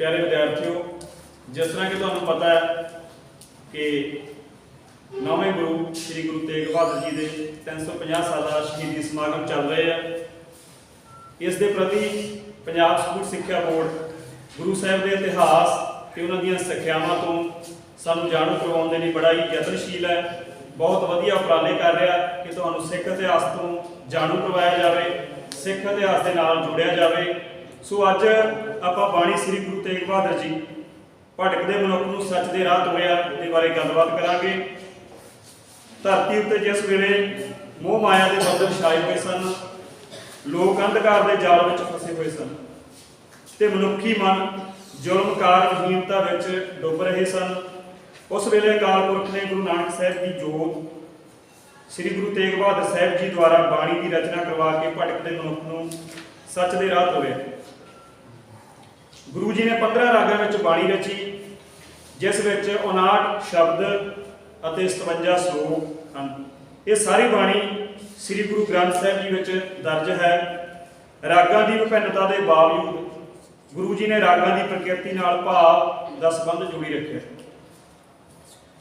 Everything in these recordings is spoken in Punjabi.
ਪਿਆਰੇ ਵਿਦਿਆਰਥੀਓ, ਜਿਸ ਤਰ੍ਹਾਂ ਕਿ ਤੁਹਾਨੂੰ ਪਤਾ ਹੈ ਕਿ ਨੌਵੇਂ ਗੁਰੂ ਸ੍ਰੀ ਗੁਰੂ ਤੇਗ ਬਹਾਦਰ ਜੀ ਦੇ 350 ਸਾਲਾ ਸ਼ਹੀਦੀ ਸਮਾਗਮ ਚੱਲ ਰਹੇ ਆ। ਇਸ ਦੇ ਪ੍ਰਤੀ ਪੰਜਾਬ ਸਕੂਲ ਸਿੱਖਿਆ ਬੋਰਡ, ਗੁਰੂ ਸਾਹਿਬ ਦੇ ਇਤਿਹਾਸ ਤੇ ਉਹਨਾਂ ਦੀਆਂ ਸਿੱਖਿਆਵਾਂ ਤੋਂ ਸਾਨੂੰ ਜਾਣੂ ਕਰਵਾਉਣ ਦੇ ਲਈ ਬੜਾ ਹੀ ਯਤਨਸ਼ੀਲ ਹੈ। ਬਹੁਤ ਵਧੀਆ ਉਪਰਾਲੇ ਕਰ ਰਿਹਾ ਕਿ ਤੁਹਾਨੂੰ ਸਿੱਖ ਇਤਿਹਾਸ ਤੋਂ ਜਾਣੂ ਕਰਵਾਇਆ ਜਾਵੇ, ਸਿੱਖ ਇਤਿਹਾਸ ਦੇ ਨਾਲ ਜੋੜਿਆ ਜਾਵੇ। ਸੋ ਅੱਜ ਆਪਾਂ ਬਾਣੀ ਸ੍ਰੀ ਗੁਰੂ ਤੇਗ ਬਹਾਦਰ ਜੀ ਭਟਕਦੇ ਮਨੁੱਖ ਨੂੰ ਸੱਚ ਦੇ ਰਾਹ ਤੋਰਿਆ ਦੇ ਬਾਰੇ ਗੱਲਬਾਤ ਕਰਾਂਗੇ। ਧਰਤੀ ਉੱਤੇ ਜਿਸ ਵੇਲੇ ਮੋਹ ਮਾਇਆ ਦੇ ਬੰਧਨ ਛਾਏ ਹੋਏ ਸਨ, ਲੋਕ ਅੰਧਕਾਰ ਦੇ ਜਾਲ ਵਿੱਚ ਫਸੇ ਹੋਏ ਸਨ ਤੇ ਮਨੁੱਖੀ ਮਨ ਜ਼ੁਲਮ ਕਾਰਹੀਨਤਾ ਵਿੱਚ ਡੁੱਬ ਰਹੇ ਸਨ। ਉਸ ਵੇਲੇ ਅਕਾਲ ਪੁਰਖ ਨੇ ਗੁਰੂ ਨਾਨਕ ਸਾਹਿਬ ਦੀ ਜੋਤ ਸ੍ਰੀ ਗੁਰੂ ਤੇਗ ਬਹਾਦਰ ਸਾਹਿਬ ਜੀ ਦੁਆਰਾ ਬਾਣੀ ਦੀ ਰਚਨਾ ਕਰਵਾ ਕੇ ਭਟਕਦੇ ਮਨੁੱਖ ਨੂੰ ਸੱਚ ਦੇ ਰਾਹ ਤੋਰਿਆ ਗੁਰੂ ਜੀ ਨੇ 15 ਰਾਗਾਂ ਵਿੱਚ ਬਾਣੀ ਰਚੀ, ਜਿਸ ਵਿੱਚ 59 ਸ਼ਬਦ ਅਤੇ 57 ਸ਼ਲੋਕ ਹਨ। ਇਹ ਸਾਰੀ ਬਾਣੀ ਸ੍ਰੀ ਗੁਰੂ ਗ੍ਰੰਥ ਸਾਹਿਬ ਜੀ ਵਿੱਚ ਦਰਜ ਹੈ। ਰਾਗਾਂ ਦੀ ਵਿਭਿੰਨਤਾ ਦੇ ਬਾਵਜੂਦ ਗੁਰੂ ਜੀ ਨੇ ਰਾਗਾਂ ਦੀ ਪ੍ਰਕਿਰਤੀ ਨਾਲ ਭਾਵ ਦਾ ਸੰਬੰਧ ਜੋੜੀ ਰੱਖਿਆ।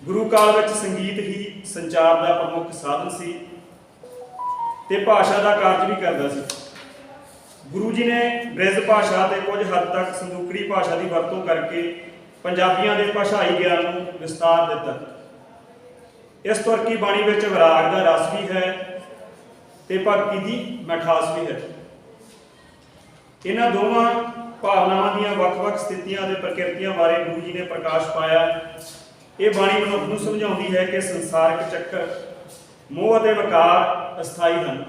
ਗੁਰੂ ਕਾਲ ਵਿੱਚ ਸੰਗੀਤ ਹੀ ਸੰਚਾਰ ਦਾ ਪ੍ਰਮੁੱਖ ਸਾਧਨ ਸੀ ਤੇ ਭਾਸ਼ਾ ਦਾ ਕਾਰਜ ਵੀ ਕਰਦਾ ਸੀ। ਗੁਰੂ ਜੀ ਨੇ ਬ੍ਰਿਜ ਭਾਸ਼ਾ ਤੇ ਕੁਝ ਹੱਦ ਤੱਕ ਸੰਦੂਕਰੀ ਭਾਸ਼ਾ ਦੀ ਵਰਤੋਂ ਕਰਕੇ ਪੰਜਾਬੀਆਂ ਦੇ ਭਾਸ਼ਾਈ ਗਿਆਨ ਨੂੰ ਵਿਸਤਾਰ ਦਿੱਤਾ। ਇਸ ਤੁਰਕੀ ਬਾਣੀ ਵਿੱਚ ਵਿਰਾਗ ਦਾ ਰਸ ਵੀ ਹੈ ਤੇ ਭਗਤੀ ਦੀ ਮਠਾਸ ਵੀ ਹੈ। ਇਹਨਾਂ ਦੋਵਾਂ ਭਾਵਨਾਵਾਂ ਦੀਆਂ ਵੱਖ-ਵੱਖ ਸਥਿਤੀਆਂ ਅਤੇ ਪ੍ਰਕਿਰਤੀਆਂ ਬਾਰੇ ਗੁਰੂ ਜੀ ਨੇ ਪ੍ਰਕਾਸ਼ ਪਾਇਆ। ਇਹ ਬਾਣੀ ਮਨੁੱਖ ਨੂੰ ਸਮਝਾਉਂਦੀ ਹੈ ਕਿ ਸੰਸਾਰਿਕ ਚੱਕਰ, ਮੋਹ ਅਤੇ ਵਿਕਾਰ ਅਸਥਾਈ ਹਨ।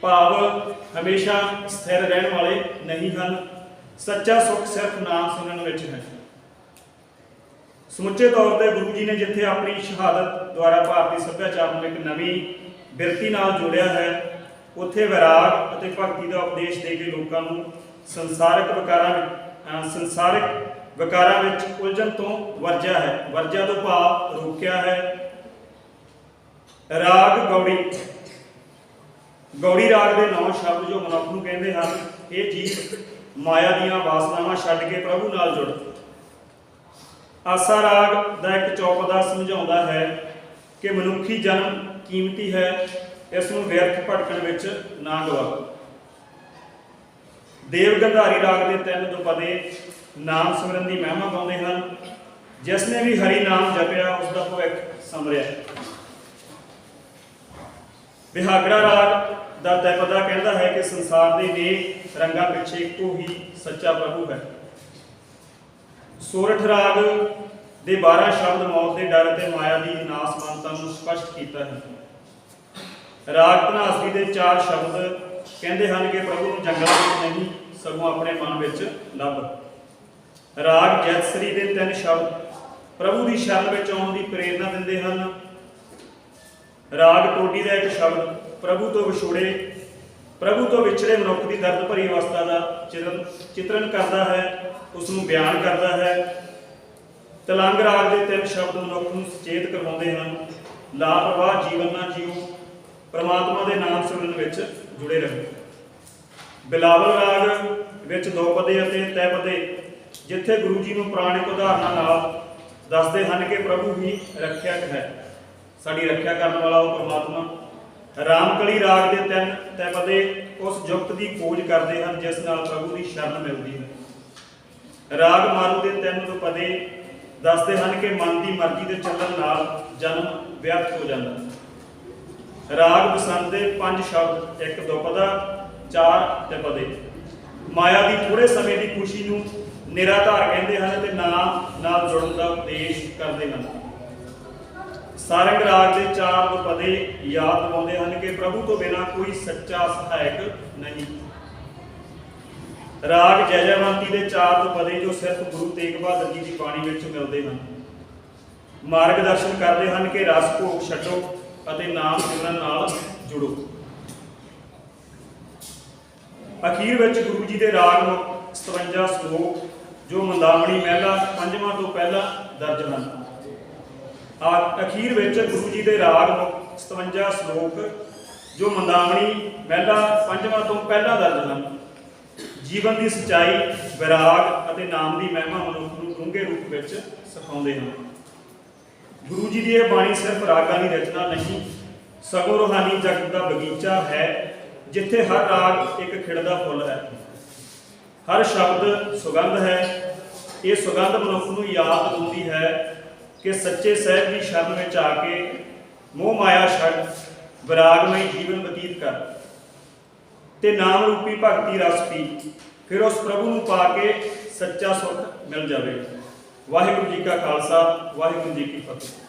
ਭਾਵ ਹਮੇਸ਼ਾ ਸਥਿਰ ਰਹਿਣ ਵਾਲੇ ਨਹੀਂ ਹਨ। ਸੱਚਾ ਸੁੱਖ ਸਿਰਫ ਨਾਮ ਸੁਣਨ ਵਿੱਚ ਹੈ। ਸਮੁੱਚੇ ਤੌਰ ਤੇ ਗੁਰੂ ਜੀ ਨੇ ਜਿੱਥੇ ਆਪਣੀ ਸ਼ਹਾਦਤ ਦੁਆਰਾ ਭਾਰਤੀ ਸੱਭਿਆਚਾਰ ਨੂੰ ਇੱਕ ਨਵੀਂ ਬਿਰਤੀ ਨਾਲ ਜੋੜਿਆ ਹੈ, ਉੱਥੇ ਵਿਰਾਗ ਅਤੇ ਭਗਤੀ ਦਾ ਉਪਦੇਸ਼ ਦੇ ਕੇ ਲੋਕਾਂ ਨੂੰ ਸੰਸਾਰਿਕ ਵਿਕਾਰਾਂ ਅਹ ਸੰਸਾਰਿਕ ਵਿਕਾਰਾਂ ਵਿੱਚ ਉਲਝਣ ਤੋਂ ਵਰਜਿਆ ਹੈ। ਵਰਜਿਆ ਤੋਂ ਭਾਵ ਰੋਕਿਆ ਹੈ। ਰਾਗ ਗੌੜੀ ਗੌੜੀ ਰਾਗ ਦੇ ਨੌ ਸ਼ਬਦ ਜੋ ਮਨੁੱਖ ਨੂੰ ਕਹਿੰਦੇ ਹਨ, ਇਹ ਜੀਵ ਮਾਇਆ ਦੀਆਂ ਵਾਸਨਾਵਾਂ ਛੱਡ ਕੇ ਪ੍ਰਭੂ ਨਾਲ ਜੁੜ। ਆਸਾ ਰਾਗ ਦਾ ਇੱਕ ਚੌਪਦਾ ਸਮਝਾਉਂਦਾ ਹੈ ਕਿ ਮਨੁੱਖੀ ਜਨਮ ਕੀਮਤੀ ਹੈ, ਇਸ ਨੂੰ ਵਿਅਰਥ ਭਟਕਣ ਵਿੱਚ ਨਾ ਗਵਾਓ ਦੇਵ ਗੰਧਾਰੀ ਰਾਗ ਦੇ ਤਿੰਨ ਦੁਪਦੇ ਨਾਮ ਸਿਮਰਨ ਦੀ ਮਹਿਮਾ ਗਾਉਂਦੇ ਹਨ, ਜਿਸ ਨੇ ਵੀ ਹਰੀ ਨਾਮ ਜਪਿਆ, ਉਸ ਦਾ ਭਵਿੱਖ ਸਮਰਿਆ ਵਿਹਾਗੜਾ ਰਾਗ ਦਾ ਤੈਪਦਾ ਕਹਿੰਦਾ ਹੈ ਕਿ ਸੰਸਾਰ ਦੇ ਨੇ ਰੰਗਾਂ ਪਿੱਛੇ ਇੱਕੋ ਹੀ ਸੱਚਾ ਪ੍ਰਭੂ ਹੈ। ਸੋਰਠ ਰਾਗ ਦੇ 12 ਸ਼ਬਦ ਮੌਤ ਦੇ ਡਰ ਤੇ ਮਾਇਆ ਦੀ ਨਾਸਮਾਨਤਾ ਨੂੰ ਸਪਸ਼ਟ ਕੀਤਾ ਹੈ। ਰਾਗ ਧਨਾਸਰੀ ਦੇ ਚਾਰ ਸ਼ਬਦ ਕਹਿੰਦੇ ਹਨ ਕਿ ਪ੍ਰਭੂ ਨੂੰ ਜੰਗਲਾਂ ਵਿੱਚ ਨਹੀਂ, ਸਗੋਂ ਆਪਣੇ ਮਨ ਵਿੱਚ ਲੱਭ। ਰਾਗ ਜੈਤਸਰੀ ਦੇ ਤਿੰਨ ਸ਼ਬਦ ਪ੍ਰਭੂ ਦੀ ਸ਼ਰਨ ਵਿੱਚ ਆਉਣ ਦੀ ਪ੍ਰੇਰਣਾ ਦਿੰਦੇ ਹਨ। ਰਾਗ ਟੋਡੀ ਦਾ ਇੱਕ ਸ਼ਬਦ ਪ੍ਰਭੂ ਤੋਂ ਵਿਛੋੜੇ, ਪ੍ਰਭੂ ਤੋਂ ਵਿਛੜੇ ਮਨੁੱਖ ਦੀ ਦਰਦ ਭਰੀ ਅਵਸਥਾ ਦਾ ਚਿਤਰਨ ਚਿਤਰਨ ਕਰਦਾ ਹੈ ਉਸ ਨੂੰ ਬਿਆਨ ਕਰਦਾ ਹੈ। ਤਲੰਗ ਰਾਗ ਦੇ ਤਿੰਨ ਸ਼ਬਦ ਮਨੁੱਖ ਨੂੰ ਸੁਚੇਤ ਕਰਵਾਉਂਦੇ ਹਨ। ਲਾਪਰਵਾਹ ਜੀਵਨ ਨਾ ਜੀਓ, ਪਰਮਾਤਮਾ ਦੇ ਨਾਮ ਸਿਮਰਨ ਵਿੱਚ ਜੁੜੇ ਰਹੋ। ਬਿਲਾਵਲ ਰਾਗ ਵਿੱਚ ਦੋ ਪਦੇ ਅਤੇ ਤੈ ਪਦੇ, ਜਿੱਥੇ ਗੁਰੂ ਜੀ ਨੂੰ ਪੁਰਾਣਿਕ ਉਦਾਹਰਨਾਂ ਨਾਲ ਦੱਸਦੇ ਹਨ ਕਿ ਪ੍ਰਭੂ ਹੀ ਰੱਖਿਅਕ ਹੈ। ਸਾਡੀ ਰੱਖਿਆ ਕਰਨ ਵਾਲਾ ਉਹ ਪਰਮਾਤਮਾ ਰਾਮਕਲੀ ਰਾਗ ਦੇ ਤਿੰਨ ਤੈ ਉਸ ਜੁਗਤ ਦੀ ਖੋਜ ਕਰਦੇ ਹਨ, ਜਿਸ ਨਾਲ ਪ੍ਰਭੂ ਦੀ ਸ਼ਰਨ ਮਿਲਦੀ ਹੈ। ਰਾਗ ਮਾਰੂ ਦੇ ਤਿੰਨ ਤੋਂ ਪਦੇ ਦੱਸਦੇ ਹਨ ਕਿ ਮਨ ਦੀ ਮਰਜ਼ੀ ਦੇ ਚੱਲਣ ਨਾਲ ਜਨਮ ਵਿਅਰਥ ਹੋ ਜਾਂਦਾ ਹੈ। ਰਾਗ ਬਸੰਤ ਦੇ ਪੰਜ ਸ਼ਬਦ, ਇੱਕ ਦੁਪਦਾ, ਚਾਰ ਤੇ ਪਦੇ ਮਾਇਆ ਦੀ ਥੋੜੇ ਸਮੇਂ ਦੀ ਖੁਸ਼ੀ ਨੂੰ ਨਿਰਾਧਾਰ ਕਹਿੰਦੇ ਹਨ ਤੇ ਨਾਮ ਨਾਲ ਜੁੜਨ ਦਾ ਉਪਦੇਸ਼ ਕਰਦੇ ਹਨ। ਸਾਰੰਗ ਰਾਗ ਦੇ ਚਾਰ ਦੁਪਦੇ ਯਾਦ ਦਿਵਾਉਂਦੇ ਹਨ ਕਿ ਪ੍ਰਭੂ ਤੋਂ ਬਿਨਾ ਕੋਈ ਸੱਚਾ ਸਹਾਇਕ ਨਹੀਂ। ਰਾਗ ਜੈ ਜੈਵੰਤੀ ਦੇ ਚਾਰ ਦੁਪਦੇ ਜੋ ਸਿਰਫ ਗੁਰੂ ਤੇਗ ਬਹਾਦਰ ਜੀ ਦੀ ਬਾਣੀ ਵਿੱਚ ਮਿਲਦੇ ਹਨ। ਮਾਰਗਦਰਸ਼ਨ ਕਰਦੇ ਹਨ ਕਿ ਰਸ ਭੋਗ ਛੱਡੋ ਅਤੇ ਨਾਮ ਸਿਮਰਨ ਨਾਲ ਜੁੜੋ। ਅਖੀਰ ਵਿੱਚ ਗੁਰੂ ਜੀ ਦੇ ਰਾਗ ਨੂੰ 57 ਸ਼ਲੋਕ, ਜੋ ਮੰਦਾਵਣੀ ਮਹਿਲਾ ਪੰਜਵਾਂ ਤੋਂ ਪਹਿਲਾਂ ਦਰਜ ਹਨ। ਅਖੀਰ ਵਿੱਚ ਗੁਰੂ ਜੀ ਦੇ ਰਾਗ ਨੂੰ 57 ਸ਼ਲੋਕ, ਜੋ ਮੰਦਾਵਣੀ ਮਹਿਲਾ ਪੰਜਵਾਂ ਤੋਂ ਪਹਿਲਾਂ ਦਰਜ ਹਨ। ਜੀਵਨ ਦੀ ਸਚਾਈ, ਵਿਰਾਗ ਅਤੇ ਨਾਮ ਦੀ ਮਹਿਮਾ ਮਨੁੱਖ ਨੂੰ ਡੂੰਘੇ ਰੂਪ ਵਿੱਚ ਸਿਖਾਉਂਦੇ ਹਨ। ਗੁਰੂ ਜੀ ਦੀ ਇਹ ਬਾਣੀ ਸਿਰਫ ਰਾਗਾਂ ਦੀ ਰਚਨਾ ਨਹੀਂ, ਸਗੋਂ ਰੂਹਾਨੀ ਜਗਤ ਦਾ ਬਗੀਚਾ ਹੈ, ਜਿੱਥੇ ਹਰ ਰਾਗ ਇੱਕ ਖਿੜਦਾ ਫੁੱਲ ਹੈ। ਹਰ ਸ਼ਬਦ ਸੁਗੰਧ ਹੈ, ਇਹ ਸੁਗੰਧ ਮਨੁੱਖ ਨੂੰ ਯਾਦ ਦਿੰਦੀ ਹੈ ਕਿ ਸੱਚੇ ਸਹਿਬ ਦੀ ਸ਼ਰਨ ਵਿੱਚ ਆ ਕੇ ਮੋਹ ਮਾਇਆ ਛੱਡ, ਵਿਰਾਗਮਈ ਜੀਵਨ ਬਤੀਤ ਕਰ। ਤੇ ਨਾਮ ਰੂਪੀ ਭਗਤੀ ਰਸ ਪੀ, ਫਿਰ ਉਸ ਪ੍ਰਭੂ ਨੂੰ ਪਾ ਕੇ ਸੱਚਾ ਸੁੱਖ ਮਿਲ ਜਾਵੇ। ਵਾਹਿਗੁਰੂ ਜੀ ਕਾ ਖਾਲਸਾ, ਵਾਹਿਗੁਰੂ ਜੀ ਕੀ ਫਤਿਹ।